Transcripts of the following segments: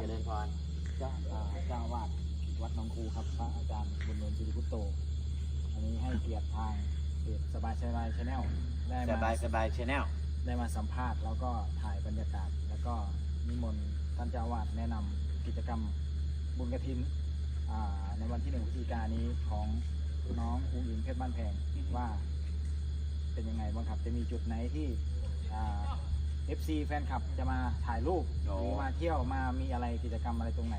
เจริญพรเจ้าอ่าเจ้าอาวาดวัดหนองคูครับพระอาจารย์บุญเนินจิริพุตโต อันนี้ให้เกียรติทางเพจสบายสบายชาแนลได้สมาบายสบายชาแนลได้มาสัมภาษณ์แล้วก็ถ่ายบรรยากาศ แล้วก็นิมนต์ท่านเจ้าอาวาดแนะนำกิจกรรมบุญกระถินอ่าในวันที่หนึ่งพฤศจิกายนนี้ของน้องอุ้งอิงเพชรบ้านแพงว่าเป็นยังไงบ้างครับจะมีจุดไหนที่อ่า FC แฟนคลับจะมาถ่ายรูปหรือมาเที่ยวมามีอะไรกิจกรรมอะไรตรงไหน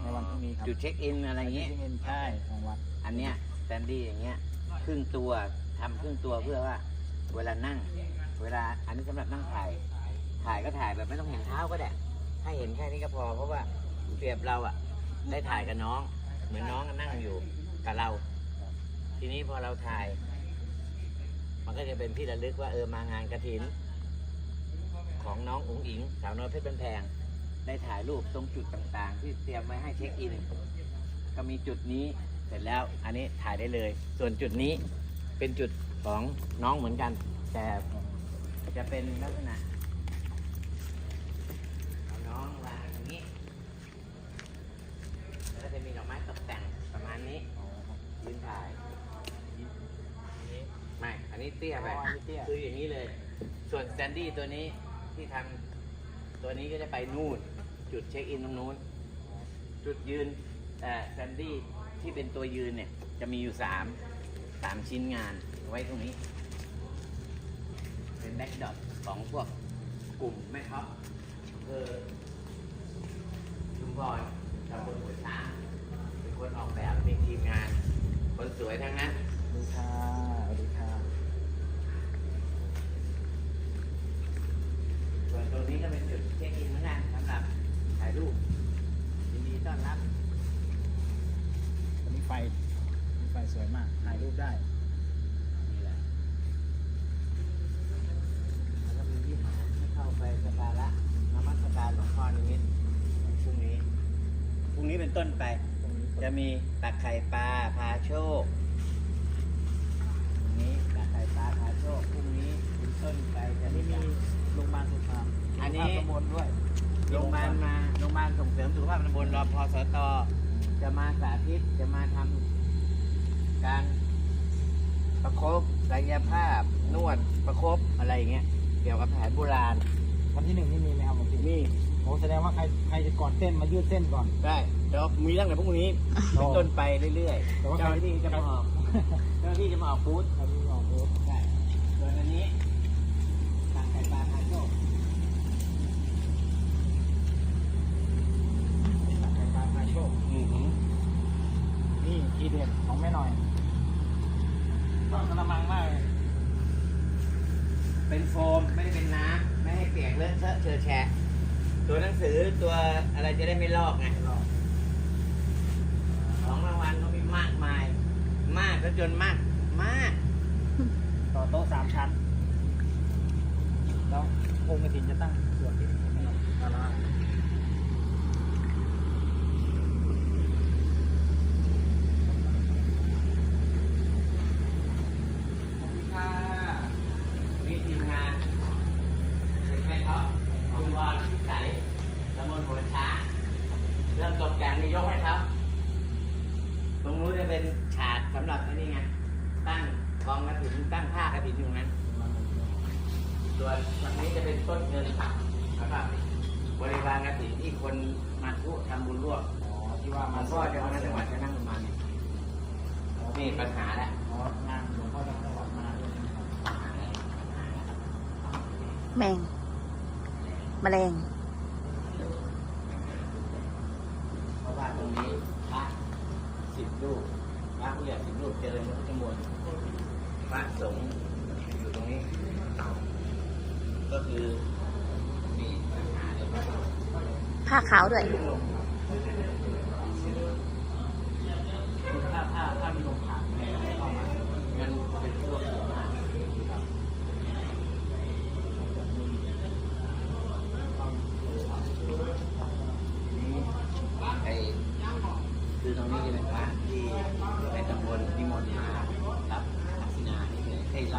ในวันพรุ่งนี้ครับ จุดเช็คอินอะไรอย่างงี้ที่เงินใช่ของวัดอันเนี้ยแซนดี้อย่างเงี้ยครึ่งตัวทำครึ่งตัวเพื่อว่า เวลานั่ง เวลาอันนี้สำหรับนั่งถ่าย ถ่ายก็ถ่ายแบบไม่ต้องเห็นเท้าก็ได้ให้เห็นแค่นี้ก็พอ เพราะว่าเปรียบเราอะได้ถ่ายกับน้อง เหมือนน้องนั่งอยู่กับเรา ทีนี้พอเราถ่าย มันก็จะเป็นที่ระลึกว่าเออมางานกระถิน ของน้องอุ๋งอิงสาวน้อยเพชรบันแพงได้ถ่ายรูปตรงจุดต่างๆ ที่เตรียมไว้ให้เช็คอิน ก็มีจุดนี้เสร็จแล้วอันนี้ถ่ายได้เลย ส่วนจุดนี้เป็นจุดของน้องเหมือนกัน แต่จะเป็นลักษณะเอาน้องวางอย่างนี้แล้วก็จะมีดอกไม้ตกแต่งประมาณนี้ยืนถ่ายไม่อันนี้เตี้ยไปอ๋ออันนี้เตี้ยคืออย่างนี้เลย ส่วนสแตนดี้ตัวนี้ ที่ทำตัวนี้ก็จะไปนู่น จุดเช็คอินตรงนู้น จุดยืนแต่สแตนดี้ที่เป็นตัวยืนเนี่ย จะมีอยู่สามสามชิ้นงานไว้ตรงนี้ เป็นแบ็กดอทของพวกกลุ่มแม่ท็อปเออชุมพรตำบลหัวช้างเป็นคนออกแบบมีทีมงาน คนสวยทั้งนั้นสวัสดีค่ะ ส่วนตรงนี้ก็เป็นจุดเช็คอินเหมือนกันสำหรับถ่ายรูปยินดีต้อนรับ วันนี้ไฟมีไฟ สวยมากถ่ายรูปได้นี่แหละแล้วก็มีวิหารให้เข้าไปสักการะนมัสการหลวงพ่อนิมิตรพรุ่งนี้พรุ่งนี้เป็นต้นไป ตรงนี้จะมีตักไข่ปลาพาโชคพรุ่งนี้ตักไข่ปลาพาโชคพรุ่งนี้เป็นต้นไปจะอันมีนี้มีโรงพยาบาลสุขภาพอันนี้ สุขภาพตำบลด้วยโรงพยาบาลมาโรงพยาบาลส่งเสริมสุขภาพตำบลรอพอสตจะมาสาธิตจะมาทำ การประคบกายภาพ นวดประคบอะไรอย่างเงี้ยเกี่ยวกับแผนโบราณวันที่หนึ่งนี่มีไหมครับวันที่นี่โอ้แสดงว่าใครใครจะก่อนเต้นมายืดเส้นก่อน ได้เดี๋ยวมีตั้งแต่พรุ่งนี้เป็นต้นไปเรื่อยแต่ว่าๆเจ้าหน้าที่จะมาออกเจ้าหน้าที่จะมาออกบูธใครที่ออกบูธได้ส่วนอันนี้ตักไข่ปลาพาโชค ใครปลาพาโชค อือหือ นี่ทีเด็ดของแม่หน่อยต้อง กระมังมากเลยเป็นโฟมไม่ได้เป็นน้ำไม่ให้เปียกเลอะเทอะเชอะแฉะตัวหนังสือตัวอะไรจะได้ไม่ลอกไงของรางวัลเขามีมากมาย มากก็จนมาก มาก ต่อโต๊ะสามชั้น แล้วองค์กระถินจะตั้งส่วนที่ไม่รอกดารา ขอบคุณค่ะนี่ทีมงานเป็นแม่ท็อปคุณวอนพิสัยตำบลหัวช้างเริ่ม ตกแต่งนี่ยกให้ครับตรงนู้นจะเป็นฉากสำหรับไอ้นี่ไง ตั้งกองกระถิ่นตั้งผ้ากระถิ่นอยู่ตรงนั้น ส่วนวันนี้จะเป็นต้นเงินผักแล้วก็บริวารกระถิ่นที่คนมาทุทำบุญร่วมอ๋อที่ว่ามัมานก็จะมาจังหวัดจะนั่งประมาณนี้นี่ปัญหาแล้วอ๋องานหลวงพ่อจังหวัดมาด้วยนะครับปัญหาแล้วแมงแมลง เพราะว่าตรงนี้พระสิบ รูปพระผู้ใหญ่สิบรูปเจริญพระพุทธมนต์พระสงฆ์อยู่ตรงนี้ ก็คือมีปัญหาเลยผ้าขาวด้วย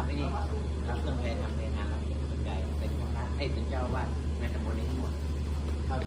ไอ้นี่รับเครื่องแพทย์ทำในะางสนใหญ่เป็นของรัฐไอ้เป็นเจ้าว่าในตำบลนี้ทั้งหมด